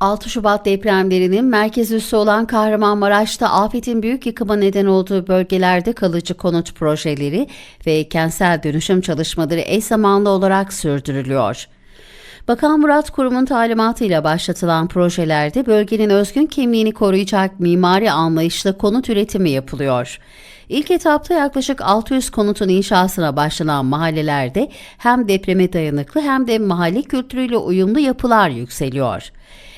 6 Şubat depremlerinin merkez üssü olan Kahramanmaraş'ta afetin büyük yıkıma neden olduğu bölgelerde kalıcı konut projeleri ve kentsel dönüşüm çalışmaları eş zamanlı olarak sürdürülüyor. Bakan Murat Kurum'un talimatıyla başlatılan projelerde bölgenin özgün kimliğini koruyacak mimari anlayışla konut üretimi yapılıyor. İlk etapta yaklaşık 600 konutun inşasına başlanan mahallelerde hem depreme dayanıklı hem de mahalle kültürüyle uyumlu yapılar yükseliyor.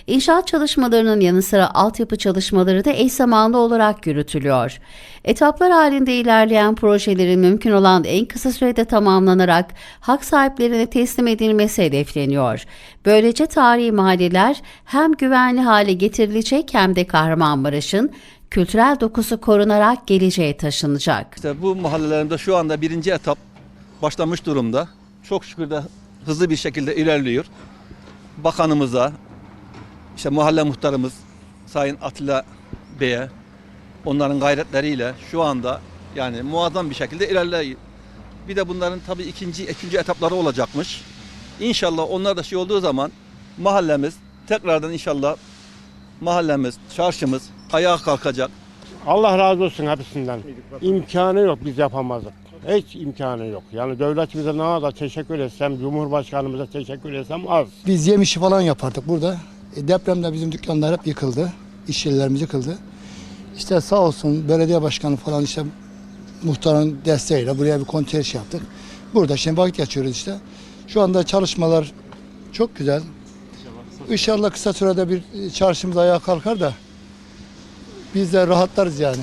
İnşaat çalışmalarının yanı sıra altyapı çalışmaları da eş zamanlı olarak yürütülüyor. Etaplar halinde ilerleyen projelerin mümkün olan en kısa sürede tamamlanarak hak sahiplerine teslim edilmesi hedefleniyor. Böylece tarihi mahalleler hem güvenli hale getirilecek hem de Kahramanmaraş'ın kültürel dokusu korunarak geleceğe taşınacak. İşte bu mahallelerimde şu anda birinci etap başlamış durumda. Çok şükür de hızlı bir şekilde ilerliyor. Bakanımıza, işte mahalle muhtarımız Sayın Atilla Bey'e, onların gayretleriyle şu anda yani muazzam bir şekilde ilerliyor. Bir de bunların tabii ikinci, ikinci etapları olacakmış. İnşallah onlar da şey olduğu zaman mahallemiz tekrardan inşallah mahallemiz, çarşımız ayağa kalkacak. Allah razı olsun hepsinden. İmkanı yok biz yapamazdık. Hiç imkanı yok. Yani devletimize ne kadar teşekkür etsem, Cumhurbaşkanımıza teşekkür etsem az. Biz yem işi falan yapardık burada. E, depremde bizim dükkanlar hep yıkıldı. İş yerlerimiz yıkıldı. İşte sağ olsun belediye başkanı falan işte muhtarın desteğiyle buraya bir konteyner şey yaptık. Burada şimdi vakit geçiyoruz işte. Şu anda çalışmalar çok güzel. İnşallah kısa sürede bir çarşımız ayağa kalkar da biz de rahatlarız yani.